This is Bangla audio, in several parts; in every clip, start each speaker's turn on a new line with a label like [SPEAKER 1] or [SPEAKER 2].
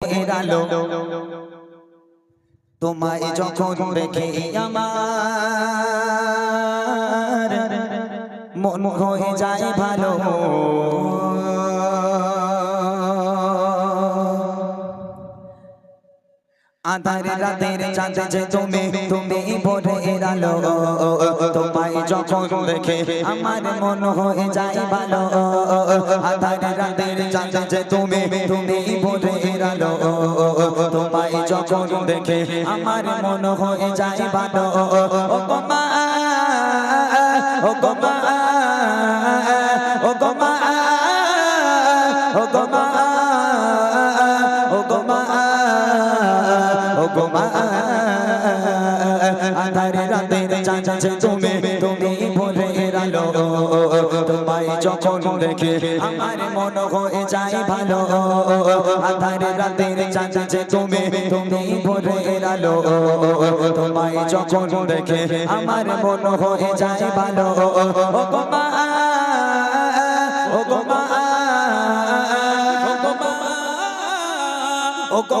[SPEAKER 1] এর আলো তোমায় যখন দেখে আমার মন হয়ে যায় ভালো। আধার রাতের চাঁদে যে তুমি তুমি ভোরে এর আলো তোমায় যখন দেখে আমার মন হয়ে যায় ভালো। আধার রাতের চাঁদে যে তুমি তুমি ভোরে এর আলো তোমায় যখন দেখে আমার মন হয়ে যায় ভালো। ও গো মা, ও গো ও গো মা, আধারে রাতের চাঁদে তুমি তুমি ভোরের আলো তোমায় যখন দেখে আমার মন হয়ে যায় ভালো। আধারে রাতের চাঁদে তুমি তুমি ভোরের আলো তোমায় যখন দেখে আমার মন হয়ে যায় ভালো। ও গো ও গো ও গো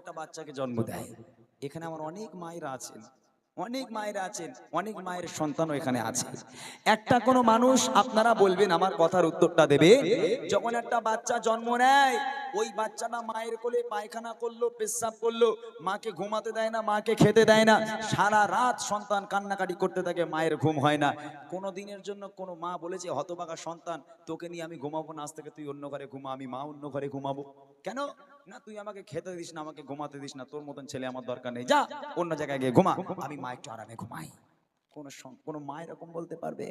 [SPEAKER 1] একটা বাচ্চাকে জন্ম দেয়। এখানে আমার অনেক মায়েরা আছেন, অনেক মায়েরা আছেন, অনেক মায়ের সন্তানও এখানে আছে। একটা কোনো মানুষ আপনারা বলবেন, আমার কথার উত্তরটা দেবে। যখন একটা বাচ্চা জন্ম নেয়, ওই বাচ্চাটা মায়ের কোলে পায়খানা করল, পেশাব করল, মাকে ঘুমাতে দেয় না, মাকে খেতে দেয় না, সারা রাত সন্তান কান্নাকাটি করতে থাকে, মায়ের ঘুম হয় না। কোনো দিনের জন্য কোনো মা বলেছে হতবাগা সন্তান, তোকে নিয়ে আমি ঘুমাবো না, আজ থেকে তুই অন্য ঘরে ঘুমা, আমি মা অন্য ঘরে ঘুমাবো। কেন? না, তুই আমাকে খেতে দিস না, আমাকে ঘুমাতে দিস না, তোর মতন ছেলে আমার দরকার নেই। যা, অন্য জায়গায় গিয়ে ঘুমা। আমি মা একটু আরামে ঘুমাই। কোনো কোনো মা এরকম বলতে পারবে?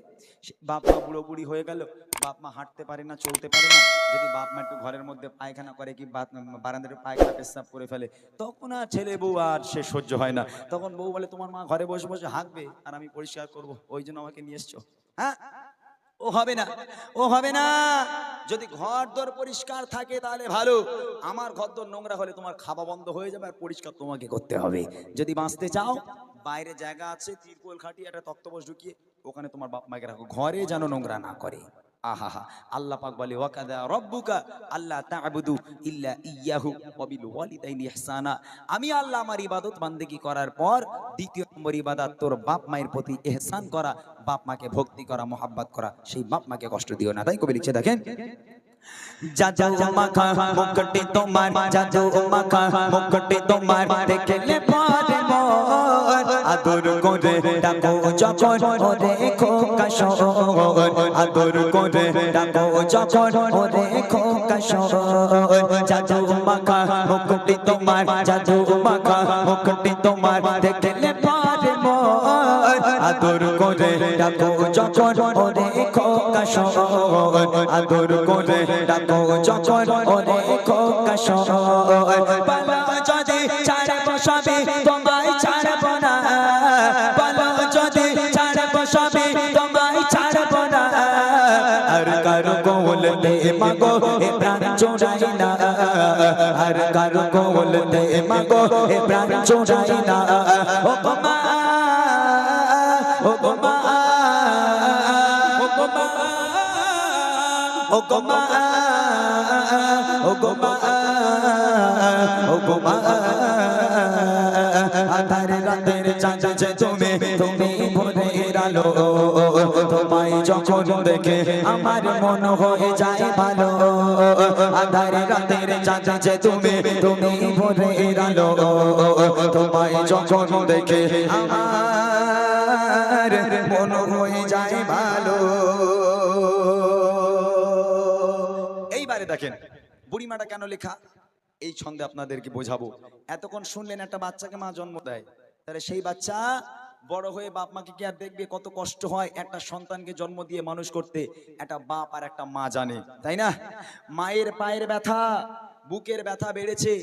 [SPEAKER 1] বাপ মা বুড়ো বুড়ি হয়ে গেল, বাপ মা হাঁটতে পারে না, চলতে পারে না। যদি বাপ মা একটু ঘরের মধ্যে পায়খানা করে কি বারান্দার পায়খানা পেশাব করে ফেলে, তখন আর ছেলে বউ আর সে সহ্য হয় না। তখন বউ বলে, তোমার মা ঘরে বসে বসে হাঁকবে, আর আমি পরিষ্কার করব। ওই জন্য আমাকে নিয়ে এসছো। হ্যাঁ? ও হবে না, ও হবে না। যদি ঘর দর পরিষ্কার থাকে তাহলে ভালো। আমার ঘর দর নোংরা হলে তোমার খাওয়া বন্ধ হয়ে যাবে আর পরিষ্কার তোমাকে করতে হবে। যদি বাঁচতে চাও, বাইরে জায়গা আছে, তিরপল খাটিয়ে একটা তক্তপোষ ঢুকিয়ে ওখানে তোমার বাপ মাকে রাখো ঘরে যেন নোংরা না করে। বাপ ভক্তি করা, মোহাব্বত করা, সেই বাপ মাকে কষ্ট দিও না। তাই কবি লিখছে, দেখেন তোমার আদর করে ডাকো যখন ওরে খোকা শোর আদর করে ডাকো যখন ওরে খোকা শোর জাজা মাখা, মুকটে তোমার জাজা মাখা, মুকটে তোমার দেখলে পরে আদর করে ডাকো যখন ওরে খোকা শোর আদর করে ডাকো যখন ওরে খোকা শোর বলো যদি ছাড়ব সবে মাগো এ প্রাণ চোরাই না আর কারও কোলতে মাগো এ প্রাণ চোরাই না ও মা ও মা ও মা ও মা ও মা ও মা আধার রাতের চাঁদ যে যখন দেখে আমার মন হয়ে যায় ভালো, আধার রাতের চাঁদ যে তুমি তুমি ভোরের আলো তোমায় যখন দেখে আমার মন হয়ে যায় ভালো। এইবারে দেখেন, বুড়িমাটা কেন লেখা? এই ছন্দে আপনাদেরকে বোঝাবো। এতক্ষণ শুনলেন একটা বাচ্চাকে মা জন্ম দেয়, তাহলে সেই বাচ্চা বড় হয়ে বাপ মাকে কি আর দেখবে? কত কষ্ট হয় একটা সন্তানকে জন্ম দিয়ে মানুষ করতে। একটা বাপ আর একটা মা জানে, তাই না? মায়ের পায়ের ব্যথা, বুকের ব্যথা বেড়েছে।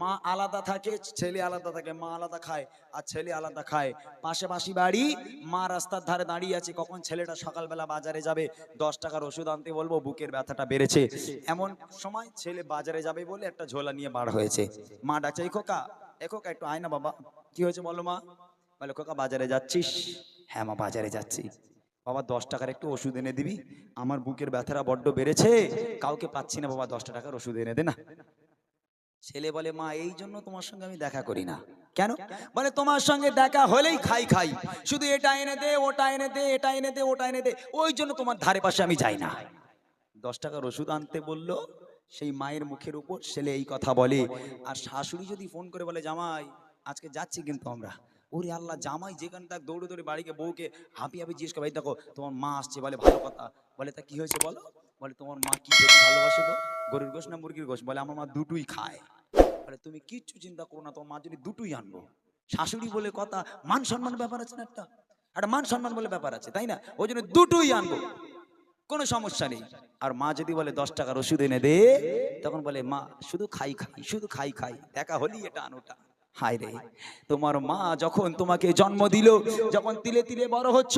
[SPEAKER 1] মা আলাদা থাকে, ছেলে আলাদা থাকে, মা আলাদা খায় আর ছেলে আলাদা খায়। পাশাপাশি বাড়ি, মা রাস্তার ধারে দাঁড়িয়ে আছে, কখন ছেলেটা সকালবেলা বাজারে যাবে? দশ টাকার ওষুধ আনতে বলব, বুকের ব্যথাটা বেড়েছে। এমন সময় ছেলে বাজারে যাবে বলে একটা ঝোলা নিয়ে বার হয়েছে। মা ডাকছে, এই খোকা খোকা, একটু আয় না বাবা। কি হয়েছে বলো মা? বলে খোকা, বাজারে যাচ্ছিস? হ্যাঁ মা, বাজারে যাচ্ছি। বাবা, দশ টাকার একটু ওষুধ এনে দিবি। আমার বুকের ব্যথাটা বড্ড বেড়েছে। কাউকে পাচ্ছি না বাবা দশটা টাকার ওষুধ এনে দে না। ছেলে বলে, মা, এই জন্য তোমার সঙ্গে আমি দেখা করি না। কেন? বলে, তোমার সঙ্গে দেখা হলেই খাই খাই। শুধু এটা এনে দে, ওটা এনে দে, এটা এনে দে, ওটা এনে দে। ওই জন্য তোমার ধারে পাশে আমি যাই না। দশ টাকার ওষুধ আনতে বলল, সেই মায়ের মুখের উপর ছেলে এই কথা বলে। আর শাশুড়ি যদি ফোন করে বলে, জামাই, আজকে যাচ্ছি কিন্তু আমরা। ওরে আল্লাহ, জামাই যেখানে তাক দৌড়ে দৌড়ে বাড়িকে বউকে হাঁপি হাঁপি জিজ্ঞেস করে, ভাই দেখো, তোমার মা আসছে, বলে ভালো কথা। বলে, তা কি হয়েছে বলো? বলে, তোমার মা কি খেতে ভালোবাসে গো? গরুর গোশ না মুরগির গোশ? বলে, আমার মা দুটোই খায়। বলে, তুমি কিচ্ছু চিন্তা করো না, তোমার মা যদি দুটোই আনব? শাশুড়ি বলে কথা, মান সম্মান ব্যাপার আছে না একটা? একটা মান সম্মান বলে ব্যাপার আছে, তাই না? ওই জন্য দুটোই আনব, কোনো সমস্যা নেই। আর মা যদি বলে, দশ টাকার ওষুধ এনে দে, তখন বলে, মা, শুধু খাই খাই, শুধু খাই খাই দেখা হলি এটা আনোটা। হায় রে, তোমার মা যখন তোমাকে জন্ম দিল, যখন তিলে তিলে বড় হচ্ছ,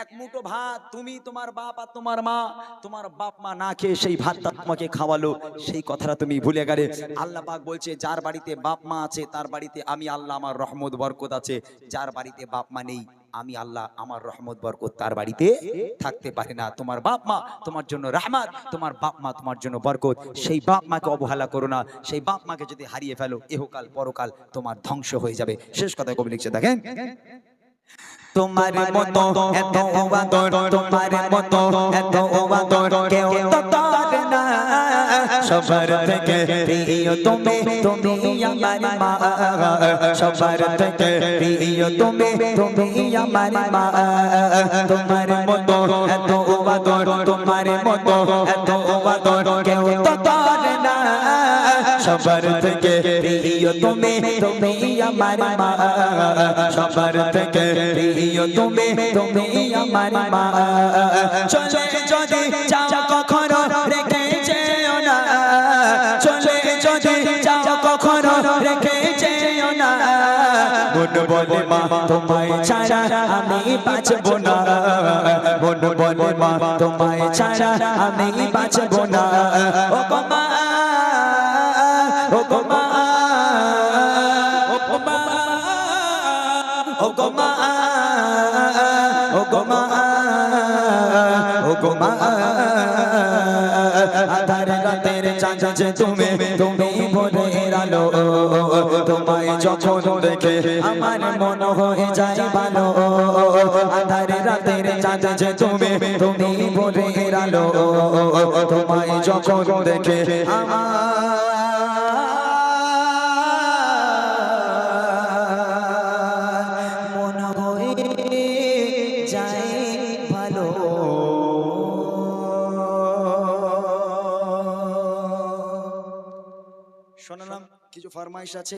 [SPEAKER 1] এক মুঠো ভাত তুমি, তোমার বাপ আর তোমার মা, তোমার বাপ মা না খেয়ে সেই ভাতটা তোমাকে খাওয়ালো, সেই কথাটা তুমি ভুলে গেলে। আল্লাহ পাক বলছে, যার বাড়িতে বাপ মা আছে, তার বাড়িতে আমি আল্লাহ, আমার রহমত, বরকত আছে, যার বাড়িতে বাপ মা নেই আমি আল্লাহ আমার রহমত, বরকত তার বাড়িতে থাকতে পারে না। তোমার বাপ মা তোমার জন্য রহমত, তোমার বাপ মা তোমার জন্য বরকত। সেই বাপ মাকে অবহেলা করো না, সেই বাপ মাকে যদি হারিয়ে ফেলো, এহকাল, পরকাল তোমার ধ্বংস হয়ে যাবে। শেষ কথা কবি লিখছে, দেখেন? তোমার মতো এত তোমার মতো এত না সবার থেকে প্রিয় তুমি তুমি আমার মা। সবার থেকে প্রিয় তুমি তুমি আমার মা। তোমার মতো এত আদর তোমার মতো এত আদর কেউ তো তার না। সবার থেকে প্রিয় তুমি তুমি আমার মা। সবার থেকে প্রিয় তুমি তুমি আমার মা। চলে যদি যাও বলে মা তোমায় ছাড়া আমি বাঁচব না। মন বলে মা তোমায় ছাড়া আমি বাঁচব না। ও মা ও মা ও মা ও মা ও মা ও মা। আধার রাতের চাঁদ তুমি তুমি ভোরের আলো। যখন দেখে আমার মন হয়ে যায় ভালো। আধার রাতের চাঁদ যে তুমি তুমি ভোরের আলো তোমায় যখন দেখে আমার শোনালাম কিছু ফরমাইশ আছে?